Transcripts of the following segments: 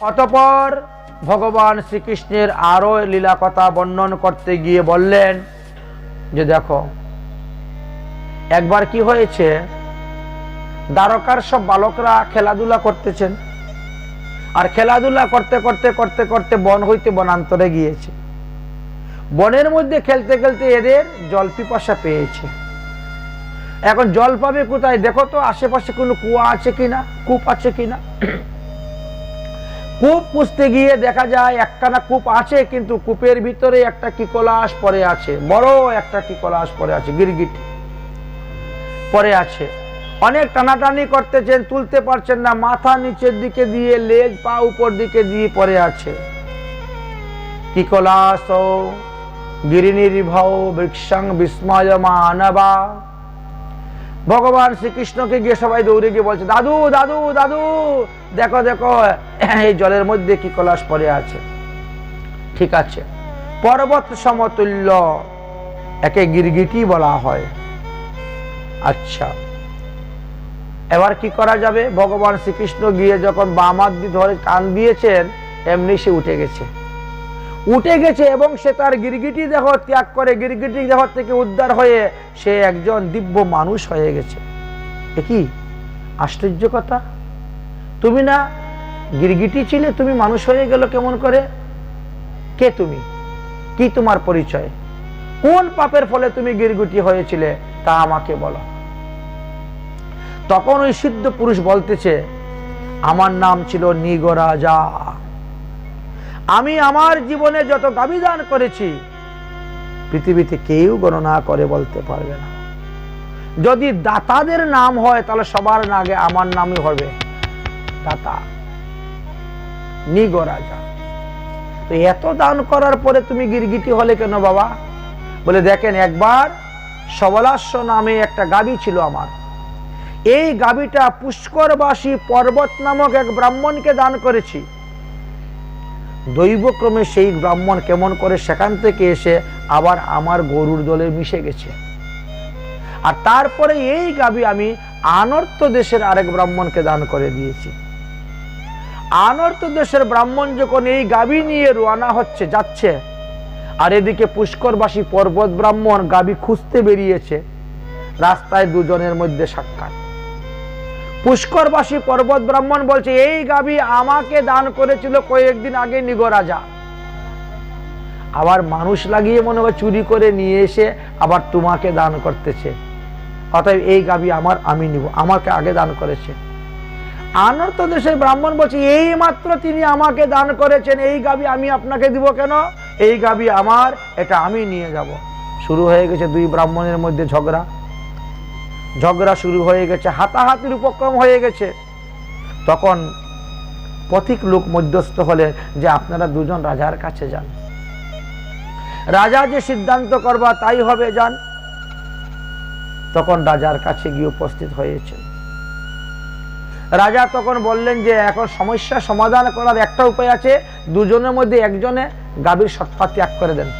অতপর ভগবান শ্রীকৃষ্ণের আরও লীলা কথা বর্ণন করতে গিয়ে বললেন, যে দেখো, একবার কি হয়েছে? দ্বারকার সব বালকরা খেলাধুলা করতেছেন। আর খেলাধুলা করতে করতে করতে করতে বন হইতে বনান্তরে গিয়েছে। বনের মধ্যে খেলতে খেলতে এদের জল পিপাসা পেয়েছে। এখন জল পাবে কোথায়? দেখো তো, আশেপাশে কোনো কুয়া আছে কিনা? কূপ আছে কিনা? কূপ পুষতে গিয়ে দেখা যায় একখানা কূপ আছে, কিন্তু কূপের ভিতরে একটা কি কিকলাস পরে আছে, বড় একটা কিকলাস পরে আছে, গিরগিট পরে আছে। অনেক টানাটানি করতেছেন, তুলতে পারছেন না, মাথা নিচের দিকে দিয়ে, লেজ পা উপর দিকে দিয়ে পরে আছে। বিস্ময় মানবা ভগবান শ্রীকৃষ্ণকে গিয়ে সবাই দৌড়ে গিয়ে বলছে, দাদু দাদু দাদু দেখো দেখো, এই জলের মধ্যে কি কলাস পড়ে আছে। ঠিক আছে। পর্বত সমতুল্য, একে গিরগিটি বলা হয়। আচ্ছা। এবার কি করা যাবে? ভগবান শ্রীকৃষ্ণ গিয়ে যখন বামাত ধরে কান দিয়েছেন, এমনি সে উঠে গেছে। উঠে গেছে এবং সে তার গিরগিটি দেহ ত্যাগ করে, গিরগিটি দেহ থেকে উদ্ধার হয়ে সে একজন দিব্য মানুষ হয়ে গেছে। এ কি? আশ্চর্য কথা। তুমি না গিরগিটি ছিলে তুমি মানুষ হয়ে গেল কেমন করে? কে তুমি? কি তোমার পরিচয়? কোন পাপের ফলে তুমি গিরগিটি হয়েছিলে তা আমাকে বলো। তখন ওই সিদ্ধ পুরুষ বলতেছে, আমার নাম ছিল নিগ রাজা। আমি আমার জীবনে যত দাবি দান করেছি, পৃথিবীতে কেউ গণনা করে বলতে পারবে না। যদি দাতাদের নাম হয়, তাহলে সবার আগে আমার নামই হবে। দাতা নিগরাজা তো এত দান করার পরে তুমি গিরগিটি হলে কেন বাবা? বলে, দেখেন, একবার সবলাস্য নামে একটা গাবি ছিল আমার। এই গাবিটা পুষ্করবাসী পর্বত নামক এক ব্রাহ্মণকে দান করেছি। দৈবক্রমে সেই ব্রাহ্মণ কেমন করে সেখান থেকে এসে আবার আমার গরুর দলে মিশে গেছে। আর তারপরে এই গাবি আমি আনর্ত দেশের আরেক ব্রাহ্মণকে দান করে দিয়েছি। আনর্ত দেশের ব্রাহ্মণ যখন এই গাবি নিয়ে রোয়ানা হচ্ছে, যাচ্ছে, আর এদিকে পুষ্করবাসী পর্বত ব্রাহ্মণ গাবি খুঁজতে বেরিয়েছে, রাস্তায় দুজনের মধ্যে সাক্ষাৎ। পুষ্করবাসী পর্বত ব্রাহ্মণ বলছে, এই গাবি আমাকে দান করেছিল কয়েকদিন আগে নিগরাজা আবার মানুষ লাগিয়ে মনে হয় চুরি করে নিয়ে এসে আবার তোমাকে দান করতেছে। অতএব এই গাবি আমার, আমি নিব, আমাকে আগে দান করেছে। আনর্ত দেশের ব্রাহ্মণ বলছে, এই মাত্র তিনি আমাকে দান করেছেন, এই গাবি আমি আপনাকে দিব কেন? এই গাবি আমার, এটা আমি নিয়ে যাব। শুরু হয়ে গেছে দুই ব্রাহ্মণের মধ্যে ঝগড়া। ঝগড়া শুরু হয়ে গেছে, হাতাহাতির উপক্রম হয়ে গেছে। তখন পথিক লোক মধ্যস্থ হলেন যে আপনারা দুজন রাজার কাছে যান। রাজা যে সিদ্ধান্ত করবা, তাই হবে, যান। তখন রাজার কাছে গিয়ে উপস্থিত হয়েছে। রাজা তখন বললেন যে, এখন সমস্যা সমাধান করার একটা উপায় আছে, দুজনের মধ্যে একজনে গাভীর সত্তা ত্যাগ করে দেন।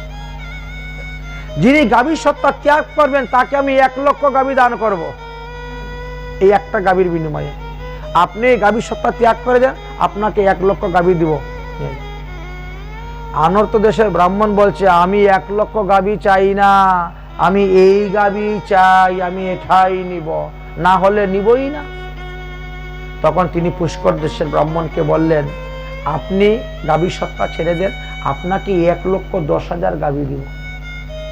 যিনি গাভীর সত্তা ত্যাগ করবেন, তাকে আমি এক লক্ষ গাভী দান করব। এই একটা গাভীর বিনিময়ে। আপনি গাভীর সত্তা ত্যাগ করে দেন, আপনাকে এক লক্ষ গাভী দিব। আনর্ত দেশের ব্রাহ্মণ বলছে, আমি এক লক্ষ গাভী চাই না, আমি এই গাভী চাই, আমি এটাই নিব। না হলে নিবই না। তখন তিনি পুষ্কর দেশের ব্রাহ্মণকে বললেন, আপনি গাভী সত্তা ছেড়ে দেন, আপনাকে এক লক্ষ দশ হাজার গাভী দিব।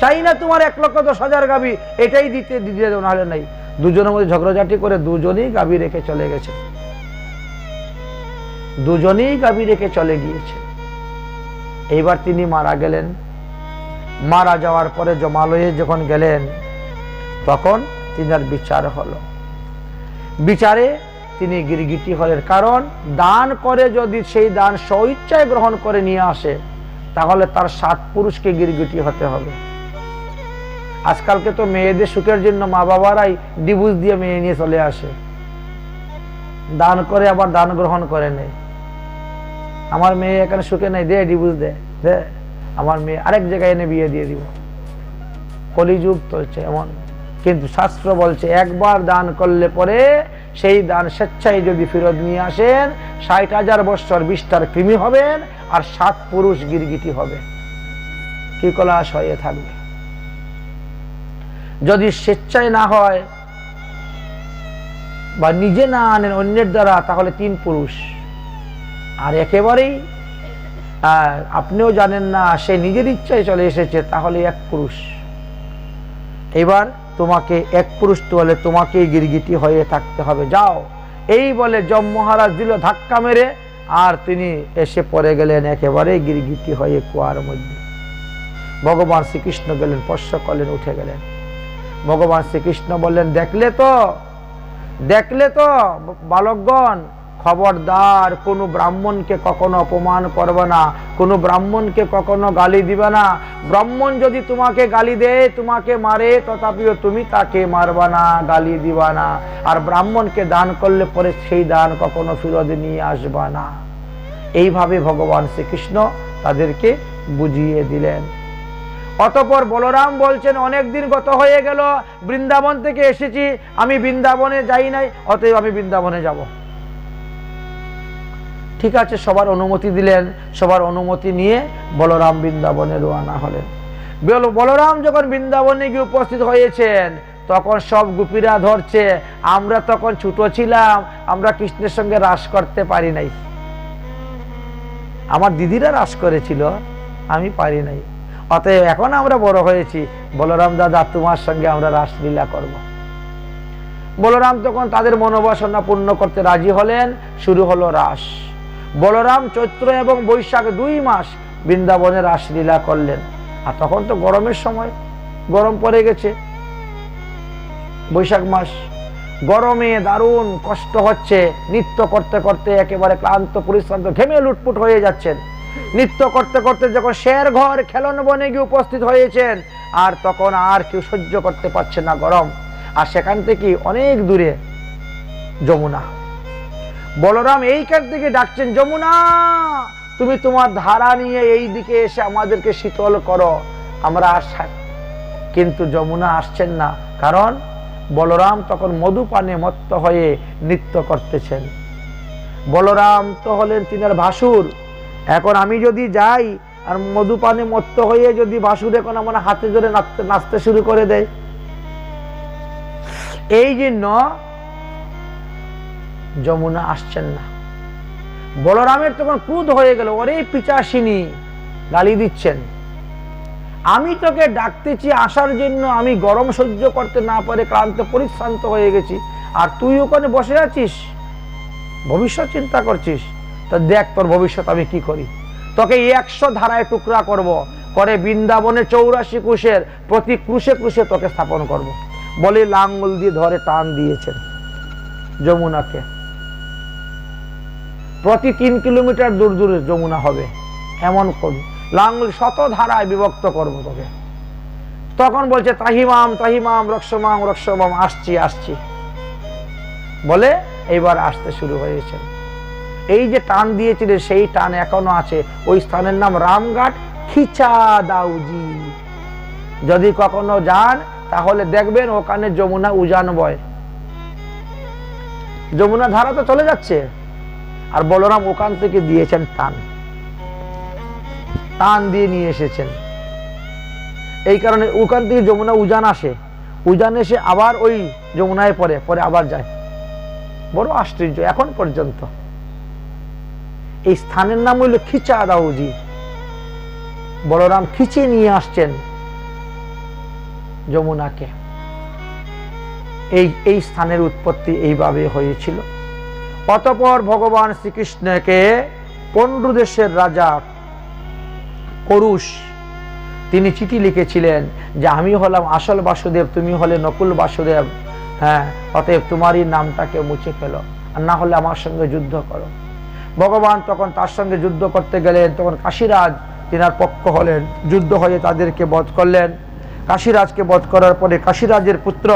চাই না তোমার এক লক্ষ দশ হাজার গাভী এটাই দিতে দিতে নাহলে নাই। দুজনের মধ্যে ঝগড়াঝাটি করে দুজনেই গাভী রেখে চলে গেছে। দুজনেই গাভী রেখে চলে গিয়েছে। এইবার তিনি মারা গেলেন। মারা যাওয়ার পরে জমালয়ে যখন গেলেন, তখন তিনার বিচার হলো। বিচারে তিনি গিরগিটি হলেন। কারণ দান করে যদি সেই দান স্বইচ্ছায় গ্রহণ করে নিয়ে আসে, তাহলে তার সাত পুরুষকে গিরগিটি হতে হবে। আজকালকে তো মেয়েদের সুখের জন্য মা বাবারাই ডিভোর্স দিয়ে মেয়ে নিয়ে চলে আসে। দান করে আবার দান গ্রহণ করে নেই আমার মেয়ে এখানে সুখে নেই, দে ডিভোর্স দে আমার মেয়ে আরেক জায়গায় এনে বিয়ে দিয়ে দিব। কলিযুগ চলছে এমন। কিন্তু শাস্ত্র বলছে, একবার দান করলে পরে সেই দান স্বেচ্ছায় যদি ফেরত নিয়ে আসেন, ষাট হাজার বৎসর বিস্তার কৃমি হবেন আর সাত পুরুষ গিরগিটি হবে। কি কলাস হয়ে থাকবে? যদি স্বেচ্ছায় না হয় বা নিজে না আনেন অন্যের দ্বারা, তাহলে তিন পুরুষ। আর একেবারেই আপনিও জানেন না, সে নিজের ইচ্ছায় চলে এসেছে, তাহলে এক পুরুষ। এবার তোমাকে এক পুরুষ তোলে তোমাকে গিরগিটি হয়ে থাকতে হবে। যাও। এই বলে যম মহারাজ দিল ধাক্কা মেরে, আর তিনি এসে পড়ে গেলেন একেবারে গিরগিটি হয়ে কুয়ার মধ্যে। ভগবান শ্রীকৃষ্ণ গেলেন স্পর্শ করলেন উঠে গেলেন। ভগবান শ্রীকৃষ্ণ বললেন, দেখলে তো দেখলে তো, বালকগণ খবরদার, কোনো ব্রাহ্মণকে কখনো অপমান করবে না, কোনো ব্রাহ্মণকে কখনো গালি দিবে না। ব্রাহ্মণ যদি তোমাকে গালি দেয়, তোমাকে মারে, তথাপিও তুমি তাকে মারবা না, গালি দিবা না। আর ব্রাহ্মণকে দান করলে পরে সেই দান কখনো ফিরত নিয়ে আসবা না। এইভাবে ভগবান শ্রীকৃষ্ণ তাদেরকে বুঝিয়ে দিলেন। অতপর বলরাম বলছেন, অনেক দিন গত হয়ে গেল, বৃন্দাবন থেকে এসেছি। আমি বৃন্দাবনে যাই নাই, অতএব আমি বৃন্দাবনে যাব। ঠিক আছে, সবার অনুমতি দিলেন, সবার অনুমতি নিয়ে বলরাম বৃন্দাবনে রোয়ানা হলেন। বলরাম যখন বৃন্দাবনে গিয়ে উপস্থিত হয়েছেন, তখন সব গুপিরা ধরছে, আমরা তখন ছোট ছিলাম, আমরা কৃষ্ণের সঙ্গে রাস করতে পারি নাই। আমার দিদিরা রাস করেছিল, আমি পারি নাই। অতএব এখন আমরা বড় হয়েছি, বলরাম দাদা, তোমার সঙ্গে আমরা রাসলীলা করব। বলরাম তখন তাদের মনোবাসনা পূর্ণ করতে রাজি হলেন, শুরু হলো রাস। বলরাম, চৈত্র এবং বৈশাখ দুই মাস বৃন্দাবনে রাসলীলা করলেন। আর তখন তো গরমের সময় গরম পড়ে গেছে। বৈশাখ মাস গরমে দারুণ কষ্ট হচ্ছে। নৃত্য করতে করতে একেবারে ক্লান্ত, পরিশ্রান্ত, ঘেমে লুটপুট হয়ে যাচ্ছেন। নৃত্য করতে করতে যখন শের ঘর খেলন বনে গিয়ে উপস্থিত হয়েছেন, আর তখন আর কেউ সহ্য করতে পারছে না গরম। আর সেখান থেকে অনেক দূরে যমুনা। বলরাম এইখান থেকে ডাকছেন? যমুনা, তুমি তোমার ধারা নিয়ে এই দিকে এসে আমাদেরকে শীতল করো। আমরা আসা কিন্তু যমুনা আসছেন না। কারণ বলরাম তখন মধুপানে মত্ত হয়ে নৃত্য করতেছেন। বলরাম তো হলেন তিনার ভাসুর। এখন আমি যদি যাই, আর মধুপানে মত্ত হয়ে যদি ভাসুর এখন আমার হাতে ধরে নাচতে নাচতে শুরু করে দেয়। এই জন্য যমুনা আসছেন না। বলরামের তখন ক্রুধ হয়ে গেল, ওরে পিচাসিনী, গালি দিচ্ছেন। আমি তোকে ডাকতেছি আসার জন্য, আমি গরম সহ্য করতে না পারে, ক্লান্ত, পরিশ্রান্ত হয়ে গেছি। আর তুই ওখানে বসে আছিস? ভবিষ্যৎ চিন্তা করছিস? তো দেখ তোর ভবিষ্যৎ আমি কি করি। তোকে একশো ধারায় টুকরা করব, করে বৃন্দাবনে চৌরাশি কুশের প্রতি ক্রুশে ক্রুশে তোকে স্থাপন করব। বলে লাঙ্গল দিয়ে ধরে টান দিয়েছেন যমুনাকে। প্রতি তিন কিলোমিটার দূর দূরে যমুনা হবে। এমন করবি লাঙ্গল শত ধারায় বিভক্ত করব তোকে। তখন বলছে, তাহিমাম তাহিমাম রক্ষমাম রক্ষমাম আসছি আসছি। বলে এইবার আসতে শুরু হয়েছে। এই যে টান দিয়েছিলেন সেই টান এখনও আছে। ওই স্থানের নাম রামঘাট খিচা দাউজি যদি কখনো যান, তাহলে দেখবেন ওখানে যমুনা উজান বয়। যমুনা ধারা তো চলে যাচ্ছে। আর বলরাম ওখান থেকে দিয়েছেন টান টান দিয়ে নিয়ে এসেছেন। এই কারণে ওখান থেকে যমুনা উজান আসে। উজান এসে আবার ওই যমুনায় পরে পরে আবার যায়। বড় আশ্চর্য, এখন পর্যন্ত। এই স্থানের নাম হইল খিচা দাউজি বলরাম খিচে নিয়ে আসছেন যমুনাকে। এই এই স্থানের উৎপত্তি এইভাবে হয়েছিল। অতপর ভগবান শ্রীকৃষ্ণকে পণ্ডু দেশের রাজা করুষ তিনি চিঠি লিখেছিলেন যে আমি হলাম আসল বাসুদেব, তুমি হলে নকুল বাসুদেব। হ্যাঁ অতএব তোমারই নামটাকে মুছে ফেলো আর না হলে আমার সঙ্গে যুদ্ধ করো। ভগবান তখন তার সঙ্গে যুদ্ধ করতে গেলেন। তখন কাশীরাজ তিনার পক্ষ হলেন, যুদ্ধ হয়ে তাদেরকে বধ করলেন। কাশীরাজকে বধ করার পরে কাশীরাজের পুত্র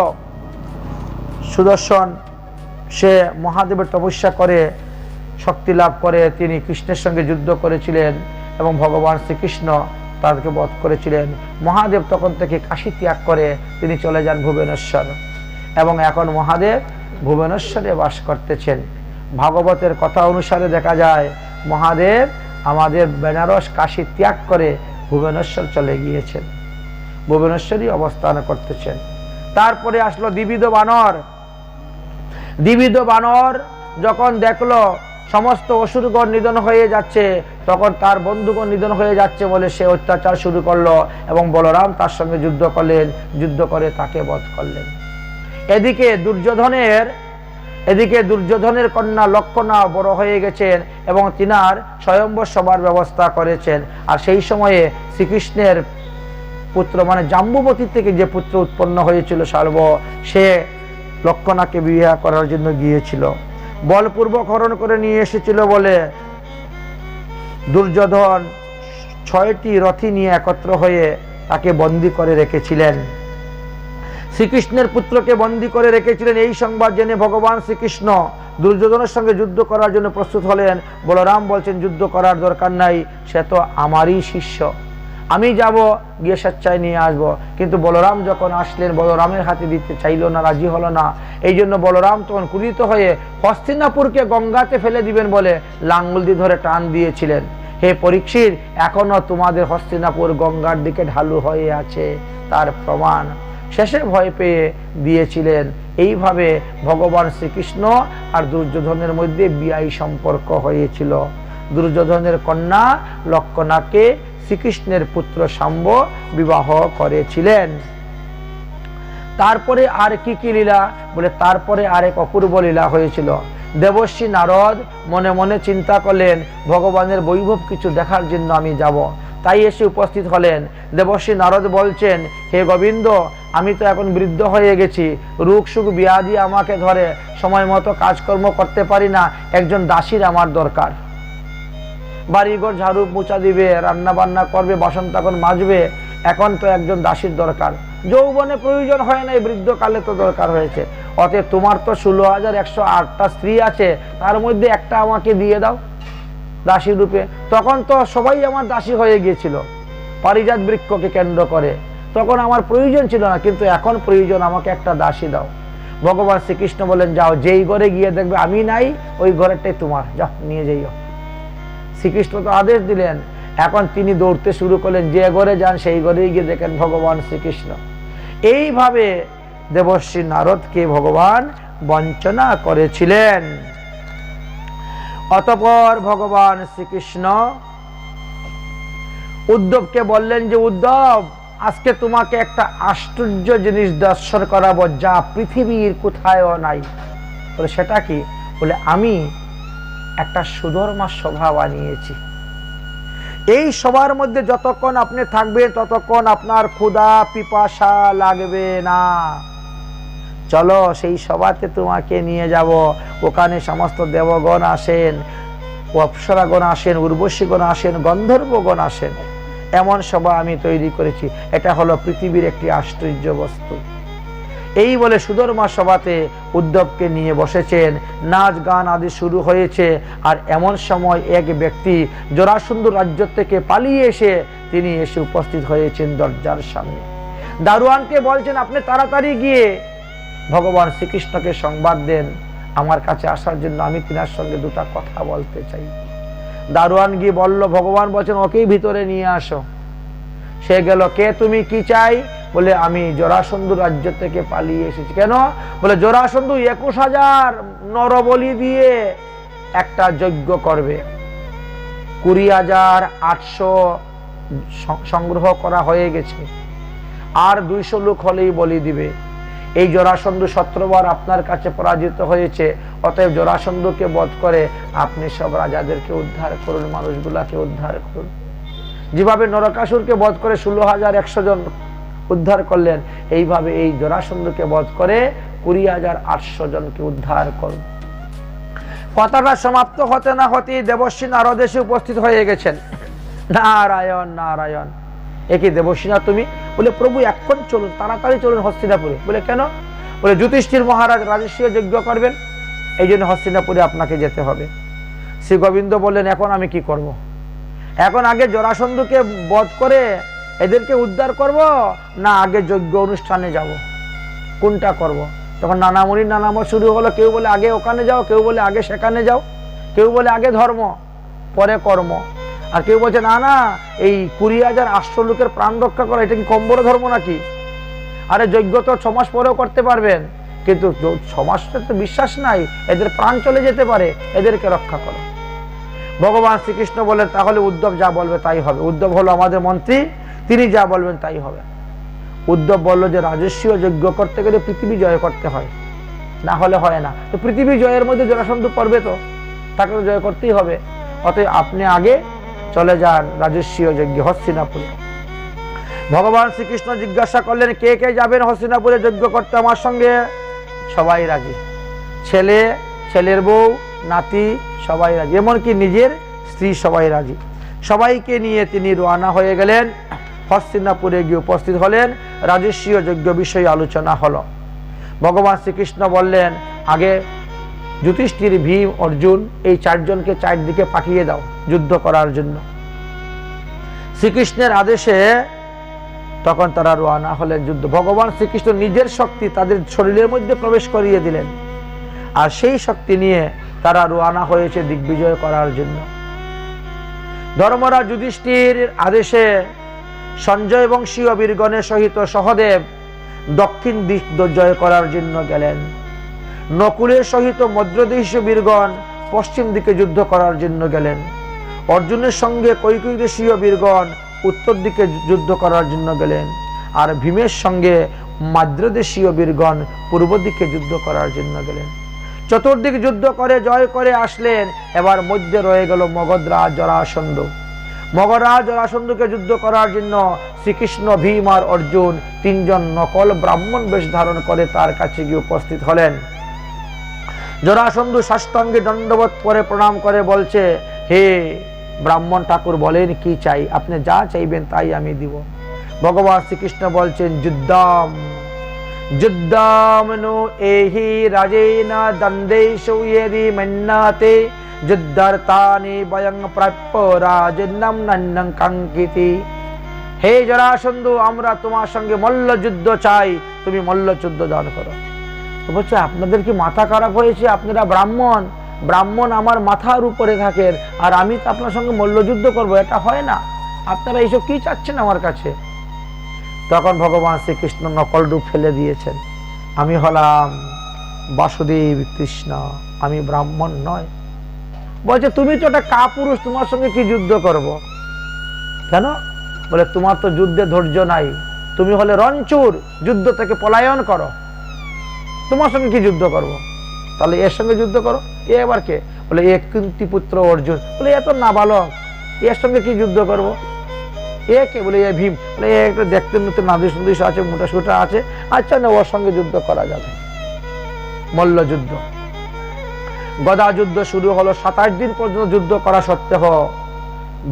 সুদর্শন সে মহাদেবের তপস্যা করে, শক্তি লাভ করে, তিনি কৃষ্ণের সঙ্গে যুদ্ধ করেছিলেন এবং ভগবান শ্রীকৃষ্ণ তাদেরকে বধ করেছিলেন। মহাদেব তখন থেকে কাশী ত্যাগ করে তিনি চলে যান ভুবনেশ্বর এবং এখন মহাদেব ভুবনেশ্বরে বাস করতেছেন। ভাগবতের কথা অনুসারে দেখা যায়, মহাদেব আমাদের বেনারস কাশী ত্যাগ করে ভুবনেশ্বর চলে গিয়েছেন। ভুবনেশ্বরই অবস্থান করতেছেন। তারপরে আসলো দ্বিবিধ বানর। দ্বিবিধ বানর যখন দেখল সমস্ত অসুরগণ নিধন হয়ে যাচ্ছে, তখন তার বন্ধুগণ নিধন হয়ে যাচ্ছে বলে সে অত্যাচার শুরু করল এবং বলরাম তার সঙ্গে যুদ্ধ করলেন, যুদ্ধ করে তাকে বধ করলেন। এদিকে দুর্যোধনের এদিকে দুর্যোধনের কন্যা লক্ষণা বড় হয়ে গেছেন এবং তিনার স্বয়ম্বর সবার ব্যবস্থা করেছেন। আর সেই সময়ে শ্রীকৃষ্ণের পুত্র মানে জাম্বুবতী থেকে যে পুত্র উৎপন্ন হয়েছিল সার্ব, সে লক্ষণাকে বিবাহ করার জন্য গিয়েছিল। বলপূর্বক হরণ করে নিয়ে এসেছিল বলে দুর্যোধন ছয়টি রথি নিয়ে একত্র হয়ে তাকে বন্দি করে রেখেছিলেন। শ্রীকৃষ্ণের পুত্রকে বন্দি করে রেখেছিলেন। এই সংবাদ জেনে ভগবান শ্রীকৃষ্ণ দুর্যোধনের সঙ্গে যুদ্ধ করার জন্য প্রস্তুত হলেন। বলরাম বলছেন, যুদ্ধ করার দরকার নাই, সে তো আমারই শিষ্য। আমি যাব, গিয়ে স্বেচ্ছায় নিয়ে আসব। কিন্তু বলরাম যখন আসলেন, বলরামের হাতে দিতে চাইল না, রাজি হলো না। এই জন্য বলরাম তখন কুদিত হয়ে হস্তিনাপুরকে গঙ্গাতে ফেলে দিবেন বলে লাঙ্গুল দিয়ে ধরে টান দিয়েছিলেন। হে পরীক্ষিত, এখনও তোমাদের হস্তিনাপুর গঙ্গার দিকে ঢালু হয়ে আছে, তার প্রমাণ। শেষে ভয় পেয়ে দিয়েছিলেন। এইভাবে ভগবান শ্রীকৃষ্ণ আর দুর্যোধনের মধ্যে বিয়াই সম্পর্ক হয়েছিল। দুর্যোধনের কন্যা লক্ষণাকে শ্রীকৃষ্ণের পুত্র শাম্ব বিবাহ করেছিলেন। তারপরে আর কি কি লীলা? বলে তারপরে আরেক অপূর্ব লীলা হয়েছিল। দেবশ্রী নারদ মনে মনে চিন্তা করলেন, ভগবানের বৈভব কিছু দেখার জন্য আমি যাব। তাই এসে উপস্থিত হলেন। দেবশ্রী নারদ বলছেন, হে গোবিন্দ, আমি তো এখন বৃদ্ধ হয়ে গেছি। রুখ সুখ, ব্যাধি আমাকে ধরে। সময় মতো কাজকর্ম করতে পারি না। একজন দাসীর আমার দরকার। বাড়িঘর, ঝাড়ু, মোচা দিবে রান্না বান্না করবে বাসন তখন মাজবে, এখন তো একজন দাসীর দরকার। যৌবনে প্রয়োজন হয় না এই বৃদ্ধকালে তো দরকার হয়েছে। অতএব তোমার তো ষোলো হাজার একশো আটটা স্ত্রী আছে, তার মধ্যে একটা আমাকে দিয়ে দাও দাসী রূপে। তখন তো সবাই আমার দাসী হয়ে গিয়েছিল। পারিজাত বৃক্ষকে কেন্দ্র করে। তখন আমার প্রয়োজন ছিল না, কিন্তু এখন প্রয়োজন, আমাকে একটা দাসী দাও। ভগবান শ্রীকৃষ্ণ বলেন, যাও, যেই ঘরে গিয়ে দেখবে আমি নাই, ওই ঘরেরটাই তোমার। যাও, নিয়ে যাইও। শ্রীকৃষ্ণ তো আদেশ দিলেন। এখন তিনি দৌড়তে শুরু করলেন, যে ঘরে যান সেই ঘরেই গিয়ে দেখেন ভগবান শ্রীকৃষ্ণ। এইভাবে দেবশ্রী নারদকে ভগবান বঞ্চনা করেছিলেন। অতপর ভগবান শ্রীকৃষ্ণ উদ্ধবকে বললেন যে, উদ্ধব, আজকে তোমাকে একটা আশ্চর্য জিনিস দর্শন করাবো যা পৃথিবীর কোথায়ও নাই। বলে, সেটা কি? বলে, আমি একটা সুধর্মা সভা বানিয়েছি। এই সবার মধ্যে যতক্ষণ আপনি থাকবেন, ততক্ষণ আপনার ক্ষুদা পিপাসা লাগবে না। চলো সেই সভাতে তোমাকে নিয়ে যাব। ওখানে সমস্ত দেবগণ আসেন, অপ্সরাগণ আসেন, উর্বশীগণ আসেন, গন্ধর্বগণ আসেন। এমন সভা আমি তৈরি করেছি। এটা হলো পৃথিবীর একটি আশ্চর্য বস্তু। এই বলে সুধর্মা সভাতে উদ্ধবকে নিয়ে বসেছেন। নাচ গান আদি শুরু হয়েছে আর এমন সময় এক ব্যক্তি জরাসুন্দর রাজ্য থেকে পালিয়ে এসে তিনি এসে উপস্থিত হয়েছেন দরজার সামনে। দারোয়ানকে বলছেন, আপনি তাড়াতাড়ি গিয়ে ভগবান শ্রীকৃষ্ণকে সংবাদ দেন। আমার কাছে আসার জন্য আমি তিনার সঙ্গে দুটা কথা বলতে চাই। দারোয়ান গিয়ে বলল, ভগবান বলছেন, ওকেই ভিতরে নিয়ে আসো। সে গেল, কে তুমি? কি চাই? বলে, আমি জরাসন্ধু রাজ্য থেকে পালিয়ে এসেছি। কেন? বলে, জরাসন্ধু একুশ হাজার নরবলি দিয়ে একটা যজ্ঞ করবে। কুড়ি হাজার আটশো সংগ্রহ করা হয়ে গেছে। আর দুইশো লোক হলেই বলি দিবে। এই জরাসন্ধু সত্রবার আপনার কাছে পরাজিত হয়েছে। অতএব জরাসন্ধুকে বধ করে আপনি সব রাজাদেরকে উদ্ধার করুন, মানুষগুলাকে উদ্ধার করুন। যেভাবে নরকাসুরকে বধ করে ষোলো হাজার একশো জন উদ্ধার করলেন, এইভাবে এই জরাসন্ধুকে বধ করে কুড়ি হাজার আটশো জনকে উদ্ধার করুন কথাটা সমাপ্ত হতে না হতে দেবশ্রী নারদ এসে উপস্থিত হয়ে গেছেন। নারায়ণ নারায়ণ। একই দেবশ্রী না তুমি? বলে, প্রভু, এখন চলুন, তাড়াতাড়ি চলুন হস্তিনাপুরে। বলে, কেন? বলে, যুধিষ্ঠির মহারাজ রাজস্বীয় যজ্ঞ করবেন এই জন্য হস্তিনাপুরে আপনাকে যেতে হবে। শ্রী গোবিন্দ বললেন, এখন আমি কি করব। এখন আগে জরাসন্ধুকে বধ করে এদেরকে উদ্ধার করব না আগে যজ্ঞ অনুষ্ঠানে যাব? কোনটা করব। তখন নানামুনি নানামত শুরু হলো, কেউ বলে আগে ওখানে যাও, কেউ বলে আগে সেখানে যাও, কেউ বলে আগে ধর্ম, পরে কর্ম। আর কেউ বলছে, না না, এই কুড়ি হাজার আটশো লোকের প্রাণ রক্ষা করা, এটা কি কম বড় ধর্ম নাকি? আরে যজ্ঞ তো ছমাস পরেও করতে পারবেন, কিন্তু য- ছমাসে তো বিশ্বাস নাই, এদের প্রাণ চলে যেতে পারে, এদেরকে রক্ষা করো। ভগবান শ্রীকৃষ্ণ বলেন, তাহলে উদ্ধব যা বলবে তাই হবে। উদ্ধব হলো আমাদের মন্ত্রী, তিনি যা বলবেন তাই হবে। উদ্ধব বলল যে রাজস্বীয় যজ্ঞ করতে গেলে পৃথিবী জয় করতে হয়। না হলে হয় না। তো পৃথিবী জয়ের মধ্যে জরাসন্ধ পড়বে তো, তাকে জয় করতেই হবে। অতএব আপনি আগে চলে যান রাজস্বীয় যজ্ঞ, হস্তিনাপুরে। ভগবান শ্রীকৃষ্ণ জিজ্ঞাসা করলেন, কে কে যাবেন হস্তিনাপুরে যজ্ঞ করতে আমার সঙ্গে? সবাই রাজি। ছেলে, ছেলের বউ নাতি সবাই রাজি, এমনকি নিজের স্ত্রী সবাই রাজি। সবাইকে নিয়ে তিনি রওনা হয়ে গেলেন, হস্তিনাপুরে গিয়ে উপস্থিত হলেন, রাজস্বীয় যজ্ঞ বিষয়ে আলোচনা হলো। ভগবান শ্রীকৃষ্ণ বললেন, আগে যুধিষ্ঠির ভীম, অর্জুন, এই চারজনকে চারদিকে পাঠিয়ে দাও যুদ্ধ করার জন্য। শ্রীকৃষ্ণের আদেশে তখন তারা রওনা হলেন যুদ্ধ। ভগবান শ্রীকৃষ্ণ নিজের শক্তি তাদের শরীরের মধ্যে প্রবেশ করিয়ে দিলেন। আর সেই শক্তি নিয়ে তারা রোয়ানা হয়েছে দিগ্বিজয় করার জন্য। ধর্মরা যুধিষ্ঠির আদেশে সঞ্জয় বংশীয় বীরগণের সহিত সহদেব দক্ষিণ দিক জয় করার জন্য গেলেন। নকুলের সহিত মধ্যদেশীয় বীরগণ পশ্চিম দিকে যুদ্ধ করার জন্য গেলেন। অর্জুনের সঙ্গে কৈকৈদেশীয় বীরগণ উত্তর দিকে যুদ্ধ করার জন্য গেলেন। আর ভীমের সঙ্গে মাদ্রদেশীয় বীরগণ পূর্ব দিকে যুদ্ধ করার জন্য গেলেন। চতুর্দিক যুদ্ধ করে, জয় করে আসলেন। এবার মধ্যে রয়ে গেল মগধরাজ জরাসন্ধ। মগধরাজ জরাসন্ধকে যুদ্ধ করার জন্য শ্রীকৃষ্ণ ভীম আর অর্জুন তিনজন নকল ব্রাহ্মণ বেশ ধারণ করে তার কাছে গিয়ে উপস্থিত হলেন। জরাসন্ধু সাষ্টাঙ্গে দণ্ডবোধ করে প্রণাম করে বলছে, হে ব্রাহ্মণ ঠাকুর বলেন কি চাই? আপনি যা চাইবেন তাই আমি দিব। ভগবান শ্রীকৃষ্ণ বলছেন, যুদ্ধাম যুদ্ধামনু এহি রাজেন দন্দেশু ইয়দি মন্নাতে যুদ্ধার্তানি বয়ং প্রাপ্য রাজন্নম নন্নং কাঙ্কিতি হে জরাসন্ধু, আমরা তোমার সঙ্গে মল্ল যুদ্ধ চাই, তুমি মল্ল যুদ্ধ দান করো। বলছে আপনাদের কি মাথা খারাপ হয়েছে? আপনারা ব্রাহ্মণ ব্রাহ্মণ আমার মাথার উপরে থাকেন, আর আমি তো আপনার সঙ্গে মল্লযুদ্ধ করব, এটা হয় না। আপনারা এইসব কি চাচ্ছেন আমার কাছে? তখন ভগবান শ্রীকৃষ্ণ নকল রূপ ফেলে দিয়েছেন। আমি হলাম বাসুদেব কৃষ্ণ, আমি ব্রাহ্মণ নয়। বলছে, তুমি তো একটা কাপুরুষ, তোমার সঙ্গে কি যুদ্ধ করব? কেন? বলে, তোমার তো যুদ্ধে ধৈর্য নাই। তুমি হলে রঞ্চুর যুদ্ধ থেকে পলায়ন করো। তোমার সঙ্গে কি যুদ্ধ করব। তাহলে এর সঙ্গে যুদ্ধ করো। এ এবার কে? বলে, এ কুন্তি পুত্র অর্জুন। বলে, এ তো নাবালক। এর সঙ্গে কি যুদ্ধ করব। এ কে বলে এ ভীম বলে এ একটা দেখতে মতো নাদিস নদিস আছে, মোটা সোটা আছে আচ্ছা না, ওর সঙ্গে যুদ্ধ করা যাবে। মল্ল যুদ্ধ। গদা যুদ্ধ শুরু হলো সাতাশ দিন পর্যন্ত যুদ্ধ করা সত্ত্বেও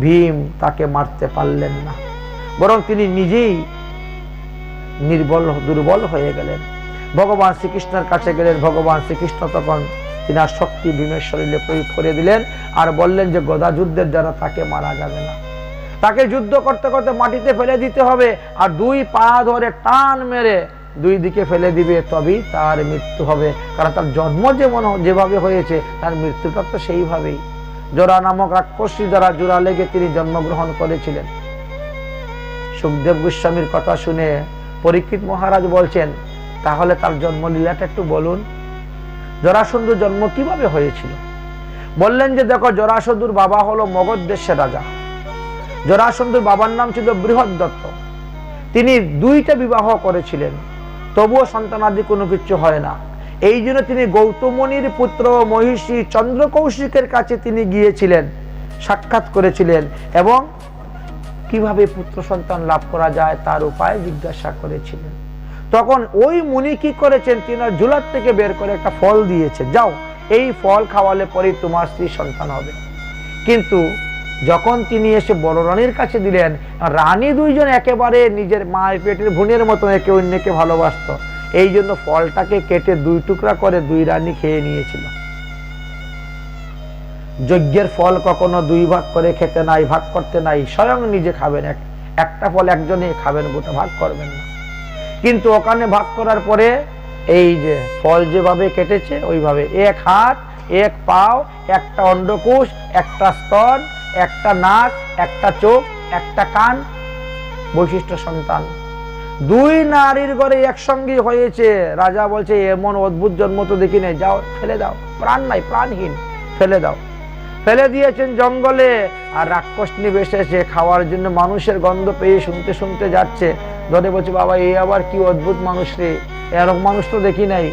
ভীম তাকে মারতে পারলেন না। বরং তিনি নিজেই নির্বল, দুর্বল হয়ে গেলেন। ভগবান শ্রীকৃষ্ণের কাছে গেলেন, ভগবান শ্রীকৃষ্ণ তখন তিনার শক্তি ভীমের শরীরে প্রয়োগ করে দিলেন আর বললেন যে গদা যুদ্ধের দ্বারা তাকে মারা যাবে না। তাকে যুদ্ধ করতে করতে মাটিতে ফেলে দিতে হবে আর দুই পা ধরে টান মেরে দুই দিকে ফেলে দিবে, তবেই তার মৃত্যু হবে। কারণ তার জন্ম যেমন যেভাবে হয়েছে, তার মৃত্যুটা তো সেইভাবেই। জোড়া নামক রাক্ষসী দ্বারা জোড়া লেগে তিনি জন্মগ্রহণ করেছিলেন। সুখদেব গোস্বামীর কথা শুনে পরীক্ষিত মহারাজ বলছেন, তাহলে তার জন্মলীলাটা একটু বলুন। জরাসন্ধুর জন্ম কীভাবে হয়েছিল? বললেন যে, দেখো, জরাসন্ধুর বাবা হলো মগধ দেশের রাজা। জরাসন্ধুর বাবার নাম ছিল বৃহৎ দত্ত। তিনি দুইটা বিবাহ করেছিলেন, তবুও সন্তানাদি কোনো কিছু হয় না। এই জন্য তিনি গৌতমনির পুত্র মহিষী চন্দ্র কৌশিকের কাছে তিনি গিয়েছিলেন, সাক্ষাৎ করেছিলেন এবং কীভাবে পুত্র সন্তান লাভ করা যায় তার উপায় জিজ্ঞাসা করেছিলেন। তখন ওই মুনি কি করেছেন, তিনি ঝুলার থেকে বের করে একটা ফল দিয়েছে। যাও, এই ফল খাওয়ালে পরে তোমার স্ত্রী সন্তান হবে। কিন্তু যখন তিনি এসে বড় রানীর কাছে দিলেন, রানী দুইজন একেবারে নিজের মায়ের পেটের ভুনের মতো একে অন্যকে ভালোবাসতো। এই জন্য ফলটাকে কেটে দুই টুকরা করে দুই রানী খেয়ে নিয়েছিল। যজ্ঞের ফল কখনো দুই ভাগ করে খেতে নাই, ভাগ করতে নাই, স্বয়ং নিজে খাবেন। এক একটা ফল একজনে খাবেন গোটা ভাগ করবেন না। কিন্তু ওখানে ভাগ করার পরে এই যে ফল যেভাবে কেটেছে, ওইভাবে এক হাত, এক পাও, একটা অন্ডকোষ, একটা স্তন একটা নাক, একটা চোখ, একটা কান, বৈশিষ্ট্য সন্তান। দুই নারীর ঘরে একসঙ্গে হয়েছে। রাজা বলছে, এমন অদ্ভুত জন্ম তো দেখি নেই যাও, ফেলে দাও। প্রাণ নাই, প্রাণহীন। ফেলে দাও। ফেলে দিয়েছেন জঙ্গলে। আর রাক্ষসনি এসেছে খাওয়ার জন্য মানুষের গন্ধ পেয়ে শুনতে শুনতে যাচ্ছে। ধরে বলছে, বাবা এই আবার কি অদ্ভুত মানুষ রে? এরকম মানুষ তো দেখি নাই।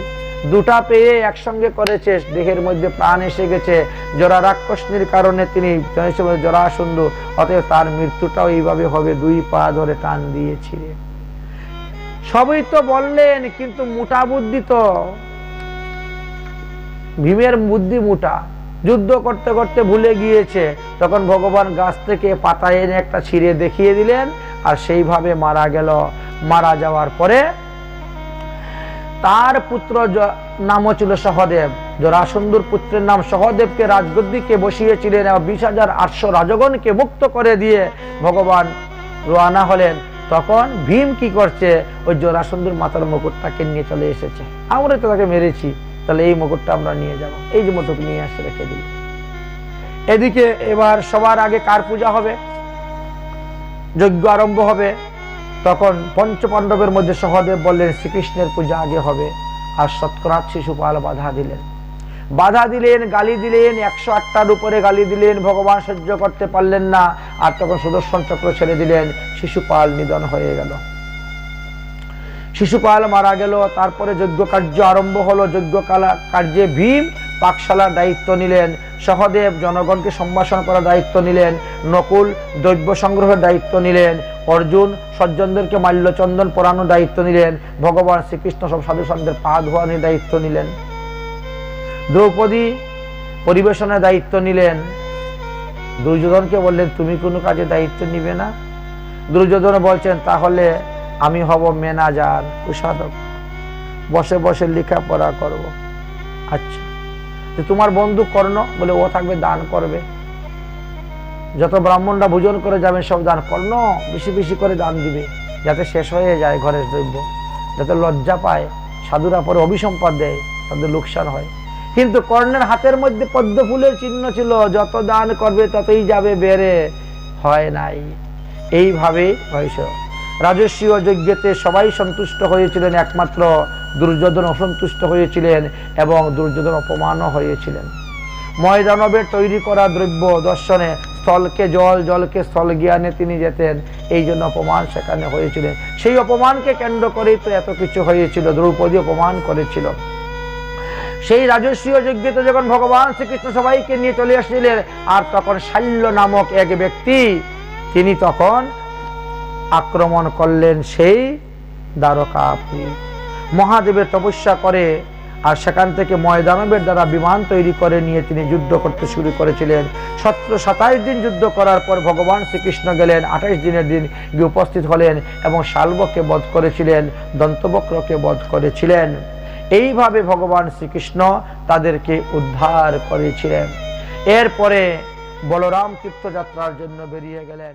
দুটা পেয়ে একসঙ্গে করেছে। দেহের মধ্যে প্রাণ এসে গেছে। জরা রাক্ষসনির কারণে তিনি জরা সুন্দর অতএব তার মৃত্যুটাও এইভাবে হবে। দুই পা ধরে টান দিয়েছিলেন সবই তো বললেন, কিন্তু মোটা বুদ্ধি তো। ভীমের বুদ্ধি মোটা। যুদ্ধ করতে করতে ভুলে গিয়েছে। তখন ভগবান গাছ থেকে পাতা এনে একটা ছিঁড়ে দেখিয়ে দিলেন, আর সেইভাবে মারা গেল। মারা যাওয়ার পরে তার পুত্র নামও ছিল সহদেব। জরাসন্ধুর পুত্রের নাম সহদেবকে রাজগদ্দিকে বসিয়েছিলেন এবং বিশ হাজার আটশো রাজগণকে মুক্ত করে দিয়ে ভগবান রোয়ানা হলেন। তখন ভীম কি করছে? ওই জরাসন্ধুর মাথার মুকুটটাকে নিয়ে চলে এসেছে। আমরা তো তাকে মেরেছি, তাহলে এই মুকুটটা আমরা নিয়ে যাব। এই যে মুকুট নিয়ে আসে রেখে দিই এদিকে এবার সবার আগে কার পূজা হবে? যজ্ঞ আরম্ভ হবে। তখন পঞ্চপাণ্ডবের মধ্যে সহদেব বললেন, শ্রীকৃষ্ণের পূজা আগে হবে। আর সৎকরাত শিশুপাল বাধা দিলেন। বাধা দিলেন, গালি দিলেন, একশো আটটার উপরে গালি দিলেন, ভগবান সহ্য করতে পারলেন না। আর তখন সুদর্শন চক্র ছেড়ে দিলেন, শিশুপাল নিধন হয়ে গেল। শিশুপাল মারা গেল, তারপরে যজ্ঞ কার্য আরম্ভ হলো। যজ্ঞ কার্যে ভীম পাকশালার দায়িত্ব নিলেন, সহদেব জনগণকে সম্ভাষণ করার দায়িত্ব নিলেন, নকুল দ্রব্য সংগ্রহের দায়িত্ব নিলেন অর্জুন সজ্জনদেরকে মাল্যচন্দন পরানোর দায়িত্ব নিলেন। ভগবান শ্রীকৃষ্ণ সব সাধু সন্তের পা ধোয়ানোর দায়িত্ব নিলেন। দ্রৌপদী পরিবেশনের দায়িত্ব নিলেন। দুর্যোধনকে বললেন, তুমি কোনো কাজে দায়িত্ব নিবে না? দুর্যোধন বলছেন, তাহলে আমি হব ম্যানেজার কুসাধক বসে বসে লেখাপড়া করব। আচ্ছা। তোমার বন্ধু কর্ণ বলে ও থাকবে, দান করবে। যত ব্রাহ্মণরা ভোজন করে যাবেন সব দান কর্ণ বেশি বেশি করে দান দিবে, যাতে শেষ হয়ে যায় ঘরের দ্রব্য। যাতে লজ্জা পায়, সাধুরা পরে অভিসম্পাদ দেয়, তাদের লোকসান হয়। কিন্তু কর্ণের হাতের মধ্যে পদ্ম ফুলের চিহ্ন ছিল, যত দান করবে ততই যাবে বেড়ে, হয় নাই। এইভাবেই হয়েছে রাজস্বীয় যজ্ঞতে সবাই সন্তুষ্ট হয়েছিলেন, একমাত্র দুর্যোধন অসন্তুষ্ট হয়েছিলেন এবং দুর্যোধন অপমানও হয়েছিলেন। ময়দানবের তৈরি করা দ্রব্য দর্শনে স্থলকে জল, জলকে স্থল জ্ঞানে তিনি যেতেন। এই জন্য অপমান সেখানে হয়েছিলেন সেই অপমানকে কেন্দ্র করেই তো এত কিছু হয়েছিল, দ্রৌপদী অপমান করেছিল। সেই রাজস্বীয় যজ্ঞতে যখন ভগবান শ্রীকৃষ্ণ সবাইকে নিয়ে চলে আসছিলেন, আর তখন শাল্য নামক এক ব্যক্তি, তিনি তখন আক্রমণ করলেন সেই দ্বারকাপুরী মহাদেবের তপস্যা করে আর সেখান থেকে ময়দানবের দ্বারা বিমান তৈরি করে নিয়ে তিনি যুদ্ধ করতে শুরু করেছিলেন। সতেরো সাতাইশ দিন যুদ্ধ করার পর ভগবান শ্রীকৃষ্ণ গেলেন, আঠাইশ দিনের দিন গিয়ে উপস্থিত হলেন এবং শালবকে বধ করেছিলেন, দন্তবক্রকে বধ করেছিলেন। এইভাবে ভগবান শ্রীকৃষ্ণ তাদেরকে উদ্ধার করেছিলেন। এরপরে বলরাম তীর্থযাত্রার জন্য বেরিয়ে গেলেন।